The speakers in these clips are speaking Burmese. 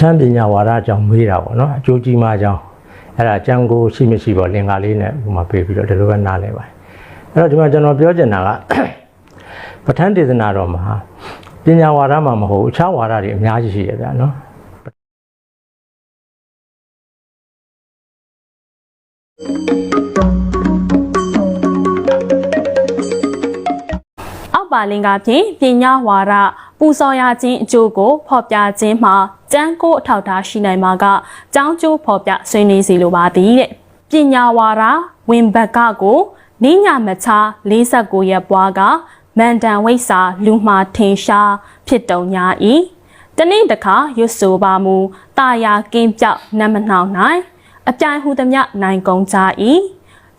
ဋ္ဌာန်းပညာဝါဒအကြောင်းမေးတာပေါ့နော်အကျိုးကြီးမှအကြောင်းအဲ့ဒါကြံကိုရှိမရှိပေါ့လင်္ကာလေးနဲ့ဟိုမှာပေးပြီးတော့ဒီလိုပဲနားလဲပါတယ်အဲ့တော့ဒီမှာကျွန်တော်ပြောချင်တာကပဋ္ဌာန်းဒေသနာတော်မှာပညာဝါဒမှာမဟုတ်ဘူးအခြားဝါဒတွေအများကြီးရှိတယ်ဗျာနော်အောက်ပါလင်္ကာဖြင့်ပညာဝါဒ ပူဇော်ရခြင်းအကျိုးကိုဖော်ပြခြင်းမှာကျမ်းကိုအထောက်အထားရှိနိုင်မှာကကျောင်းကျိုးဖော်ပြဆွေးနွေးစီလိုပါသည်တဲ့ပညာဝါဒဝင်ဘက်ကကိုနိညာမချ49ရက်ပွားကမန္တန်ဝိဆာလူမှာထင်ရှားဖြစ်တုံညာဤတနေ့တခါရွတ်ဆိုပါမူတာယာကင်းပြောက်နတ်မနှောင်၌အပြိုင်ဟူသည်မြနိုင်ကုန်ကြ၏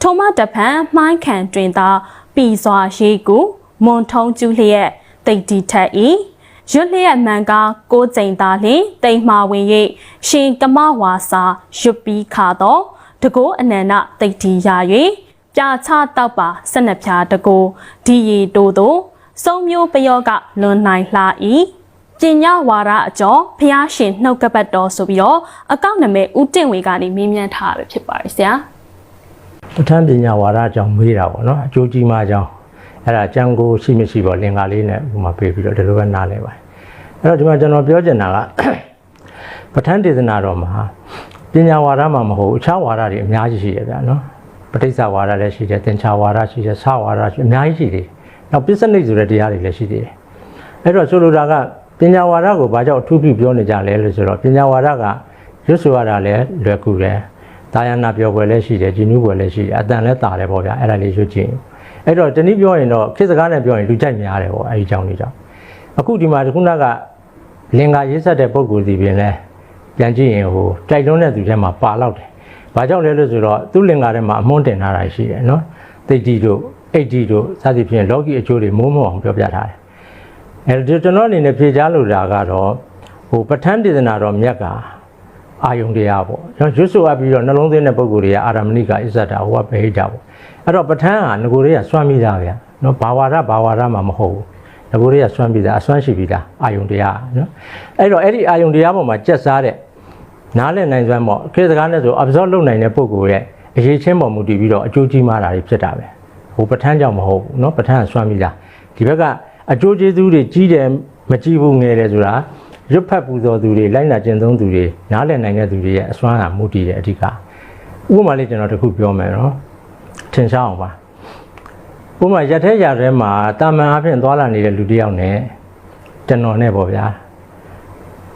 ထိုမတဖန်မှိုင်းခံတွင်သာပြီစွာရှိကူမွန်ထုံးကျူးလျက်တိတ်တီထက်၏ ရွတ်လျက်မှန်ကားကိုကျိန်သာလျင်တိမ်မာဝင်၍ရှင်ကမဝါစာရွတ်ပြီးခါတော့တကိုးအနန္တတိတ်တီရ၍ပြာချတောက်ပါဆက်နှစ်ဖြာတကိုးဒီရီတိုးတို့စုံမျိုးပယောကလွန်နိုင်လှ၏ပညာဝါဒအကျော်ဖျားရှင်နှုတ်ကပတ်တော်ဆိုပြီးတော့အကောင့်နာမည်ဦးတင့်ဝေကနေမေးမြန်းထားရဖြစ်ပါတယ်ဆရာပဋ္ဌာန်းပညာဝါဒအကြောင်းမေးတာပေါ့နော်အကျိုးကြီးမှအကြောင်း အဲ့ဒါကြံကိုရှိမရှိပေါ့လင်္ကာလေးနဲ့ဟိုမှာပေးပြီးတော့ဒီလိုပဲနားလဲပါတယ်အဲ့တော့ဒီမှာကျွန်တော်ပြောချင်တာကပဋ္ဌာန်းဒေသနာတော်မှာပညာဝါဒမှာမဟုတ်ဘူးအခြားဝါဒတွေအများကြီးရှိတယ်ဗျာနော်ပဋိစ္စဝါဒလည်းရှိတယ်သင်္ချာဝါဒရှိတယ်ဆဝါဒရှိအများကြီးရှိတယ်နောက်ပစ္စနိတ်ဆိုတဲ့တရားတွေလည်းရှိသေးတယ်အဲ့တော့ဆိုလိုတာကပညာဝါဒကိုဘာကြောင့်အထူးပြုပြောနေကြလဲလို့ဆိုတော့ပညာဝါဒကရွတ်ဆိုရတာလည်းလွယ်ကူတယ်တာယာနာပြောပွဲလည်းရှိတယ်ဂျီနူးပွဲလည်းရှိတယ်အတန်လည်းတာတယ်ပေါ့ဗျာအဲ့ဒါလေးရွတ်ကြည့် အဲ့တော့တနည်းပြောရင်တော့ခေတ်စကားနဲ့ပြောရင်လူကြိုက်များတယ်ပေါ့အဲ့ဒီအကြောင်းလေးကြောင့်အခုဒီမှာခုနကလင်္ကာရေးဆက်တဲ့ပုံကိုယ်စီပြင်လဲပြန်ကြည့်ရင်ဟိုတိုက်တွန်းတဲ့သူထဲမှာပါလောက်တယ်။ဘာကြောင့်လဲလို့ဆိုတော့သူ့လင်္ကာထဲမှာအမွှန်းတင်ထားတာရှိတယ်နော်။သိတိတို့အိတ်တိတို့စသဖြင့်လောကီအကျိုးတွေမိုးမအောင်ပြောပြထားတယ်။အဲဒီကျွန်တော်အနေနဲ့ဖြေချလို့တာကတော့ဟိုပဋ္ဌာန်းဒေသနာတော်မြတ်က အာယုံတရားပေါ့။ကျွန်တော်ရွတ်ဆိုအပ်ပြီးတော့နှလုံးသွင်းတဲ့ပုံကိုယ်တွေကအာရမဏိကအစ္ဆတာဟိုကဗဟိတပေါ့။အဲ့တော့ပဋ္ဌာန်းကငကိုတွေကစွမ်းမိတာဗျာ။နော်ဘာဝရဘာဝရမှာမဟုတ်ဘူး။ငကိုတွေကစွမ်းပြီးသားအစွမ်းရှိပြီးသားအာယုံတရားနော်။အဲ့တော့အဲ့ဒီအာယုံတရားပေါ်မှာကြက်စားတဲ့နားလည်နိုင်စွမ်းပေါ့ခေတ်စကားနဲ့ဆို absorb လုပ်နိုင်တဲ့ပုံကိုယ်ရဲ့အရေးချင်းပေါ်မူတည်ပြီးတော့အကျိုးကြီးမားတာတွေဖြစ်တာပဲ။ဟိုပဋ္ဌာန်းကြောင့်မဟုတ်ဘူးနော်ပဋ္ဌာန်းကစွမ်းပြီးသား။ဒီဘက်ကအကျိုးကျေးဇူးတွေကြီးတယ်မကြီးဘူးငယ်တယ်ဆိုတာ ရွတ်ဖတ်ပူဇော်သူတွေလိုက်နာကျင့်သုံးသူတွေနားလည်နိုင်တဲ့သူတွေရဲ့အစွမ်းဟာမူတည်တယ်အဓိကဥပမာလေးကျွန်တော်တစ်ခုပြောမယ်နော်ထင်ရှားအောင်ပါဥပမာရက်ထဲရက်ထဲမှာတာမန်အဖြစ်သွားလာနေတဲ့လူတစ်ယောက်နဲ့ကျွန်တော်နဲ့ပေါ့ဗျာ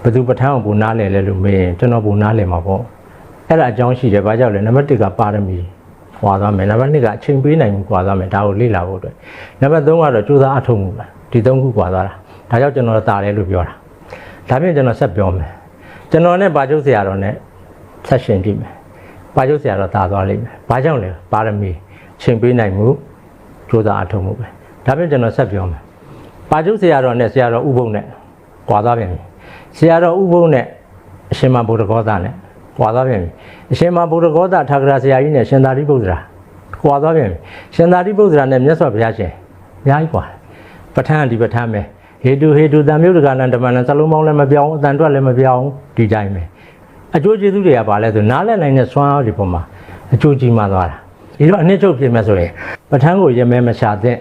ဘယ်သူပဋ္ဌာန်းကိုပုံနားလည်လဲလို့မေးရင်ကျွန်တော်ပုံနားလည်မှာပေါ့အဲ့ဒါအကြောင်းရှိတယ်ဘာကြောင့်လဲနံပါတ်1ကပါရမီခွာသွားမယ်နံပါတ်2ကအချိန်ပေးနိုင်မှုခွာသွားမယ်ဒါကိုလေ့လာဖို့အတွက်နံပါတ်3ကတော့ကြိုးစားအထောက်မှုပဲဒီ3ခုခွာသွားတာဒါကြောင့်ကျွန်တော်တာတယ်လို့ပြောတာ ဒါပြင်ကျွန်တော်ဆက်ပြောမယ်ကျွန်တော်နဲ့ဘာကျုပ်ဆရာတော်နဲ့ဆက်ရှင်ကြည့်မယ်ဘာကျုပ်ဆရာတော်တာသွားလိမ့်မယ်ဘာကြောင့်လဲပါရမီချိန်ပေးနိုင်မှုကြိုးစားအထောက်မှုပဲဒါပြင်ကျွန်တော်ဆက်ပြောမယ်ပါကျုပ်ဆရာတော်နဲ့ဆရာတော်ဥပုံနဲ့ခွာသွားပြန်ပြီဆရာတော်ဥပုံနဲ့အရှင်မဘုဒ္ဓဂောသနဲ့ခွာသွားပြန်ပြီအရှင်မဘုဒ္ဓဂောသထာဂရဆရာကြီးနဲ့ရှင်သာရိပုတ္တရာခွာသွားပြန်ပြီရှင်သာရိပုတ္တရာနဲ့မြတ်စွာဘုရားရှင်အများကြီးခွာပဋ္ဌာန်းဒီပဋ္ဌာန်းပဲ ဟေတုဟေတုတံမြုပ်တကနံဓမ္မနံစလုံးပေါင်းလည်းမပြောင်းအတန်တွက်လည်းမပြောင်းဒီတိုင်းပဲအကျိုးကျေးဇူးတွေကပါလဲဆိုနားလည်နိုင်တဲ့စွမ်းအားတွေပေါ်မှာအကျိုးကြီးမှသွားတာဒီတော့အနှစ်ချုပ်ဖြစ်မဲ့ဆိုရင်ပဋ္ဌာန်းကိုရမဲမရှာတဲ့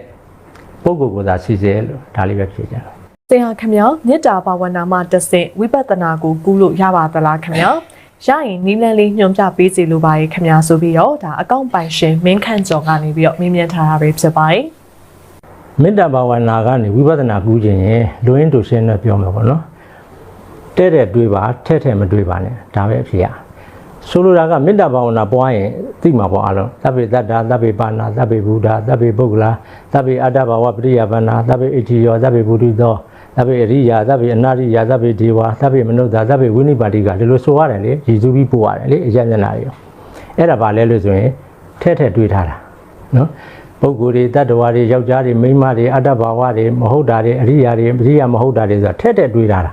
ပုဂ္ဂိုလ်ကိုသာစီစေလို့ဒါလေးပဲဖြေကြတယ်ဆရာခင်ဗျာမေတ္တာဘာဝနာမှာတဆင့်ဝိပဿနာကိုကူးလို့ရပါသလားခင်ဗျာရရင်နီးလန်းလေးညွှန်ပြပေးစီလိုပါရဲ့ခင်ဗျာဆိုပြီးတော့ဒါအကောင့်ပိုင်ရှင်မင်းခန့်ကျော်ကနေပြီးတော့မေးမြန်းထားတာပဲဖြစ်ပါတယ် မေတ္တာဘာဝနာကနေဝိပဿနာကူးခြင်းရင်လူရင်းတူရှင်းနဲ့ပြောမှာပေါ့နော်တဲ့တဲ့တွေးပါထဲ့ထဲ့မတွေးပါနဲ့ဒါပဲအဖြစ်ရဆိုလိုတာကမေတ္တာဘာဝနာပွားရင်သိမှာပေါ့အားလုံးသဗ္ဗေတတ္တာသဗ္ဗေပါဏာသဗ္ဗေဘုဒ္ဓသဗ္ဗေပုဂ္ဂလာသဗ္ဗေအတ္တဘာဝပရိယဗန္နာသဗ္ဗေအဋ္ဌိယောသဗ္ဗေဘုဒ္ဓသောသဗ္ဗေအရိယာသဗ္ဗေအနာရိယာသဗ္ဗေဒေဝသဗ္ဗေမနုဿာသဗ္ဗေဝိနိပါတိကဒီလိုဆိုရတယ်လေရည်စူးပြီးပို့ရတယ်လေအကျဉ်းမျက်နှာတွေရောအဲ့ဒါဘာလဲလို့ဆိုရင်ထဲ့ထဲ့တွေးထားတာနော် ပုဂ္ဂိုလ်တွေတတ္တဝါတွေယောက်ျားတွေမိန်းမတွေအတ္တဘာဝတွေမဟုတ်တာတွေအရိယာတွေအရိယာမဟုတ်တာတွေဆိုတာထဲထဲတွေးတာတာ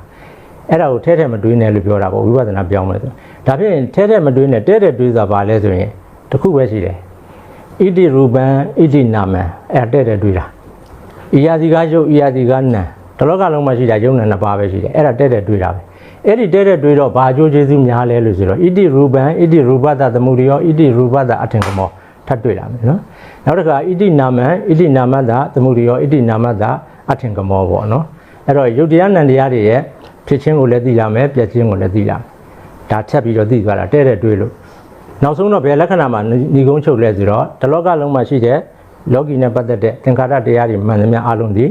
အဲ့ဒါကိုထဲထဲမတွေးနဲ့လို့ပြောတာပေါ့ဝိပဿနာပြောင်းမယ်ဆိုဒါဖြင့်ထဲထဲမတွေးနဲ့တဲတဲ့တွေးဆိုတာဘာလဲဆိုရင်တစ်ခုပဲရှိတယ်ဣတိရူပံဣတိနာမံအဲ့တဲ့တဲ့တွေးတာဣယာတိကယုတ်ဣယာတိကနံတလောကလုံးမှာရှိတာယုံနံနှစ်ပါးပဲရှိတယ်အဲ့ဒါတဲ့တဲ့တွေးတာပဲအဲ့ဒီတဲ့တဲ့တွေးတော့ဘာအကျိုးကျေးဇူးများလဲလို့ဆိုတော့ဣတိရူပံဣတိရူပတသမုဒိယောဣတိရူပတအထင်ကမော ထပ်တွေ့လာမယ်နော်နောက်တစ်ခါဣတိနာမံဣတိနာမတသမုဒိယောဣတိနာမတအထင်ကမောပေါ့နော်အဲ့တော့ယုတ်တရားနံတရားတွေရဲ့ဖြစ်ချင်းကိုလည်းသိလာမယ်ပြည့်ချင်းကိုလည်းသိလာမယ်ဒါထပ်ပြီးတော့သိသွားတာတဲ့တဲ့တွေးလို့နောက်ဆုံးတော့ဘယ်လက္ခဏာမှာညီကုန်းချုပ်လဲဆိုတော့တလောကလုံးမှာရှိတဲ့လောကီနဲ့ပတ်သက်တဲ့သင်္ခါရတရားတွေမှန်သမျှအလုံးဒီ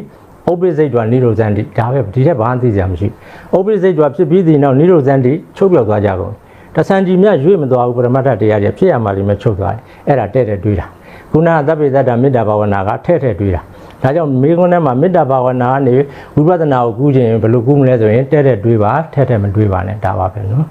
ဥပ္ပိစိတ်တွာနိရောဇန်တိဒါပဲဒီထက်ဘာမှသိစရာမရှိဘူးဥပ္ပိစိတ်တွာဖြစ်ပြီးဒီနောက်နိရောဇန်တိချုပ်ပြောက်သွားကြကုန် တဆန်ကြီးမြရွေ့မသွားဘူးပရမတ္ထတရားတွေဖြစ်ရမှာလိမ့်မယ်ချုပ်သွားတယ်အဲ့ဒါတဲ့တဲ့တွေးတာခုနကသဗ္ဗေတ္တမေတ္တာဘာဝနာကထဲ့ထဲ့တွေးတာဒါကြောင့်မိခွန်းထဲမှာမေတ္တာဘာဝနာကနေဝိပဿနာကိုကူးခြင်းဘယ်လိုကူးမလဲဆိုရင်တဲ့တဲ့တွေးပါထဲ့ထဲ့မတွေးပါနဲ့ဒါပါပဲနော်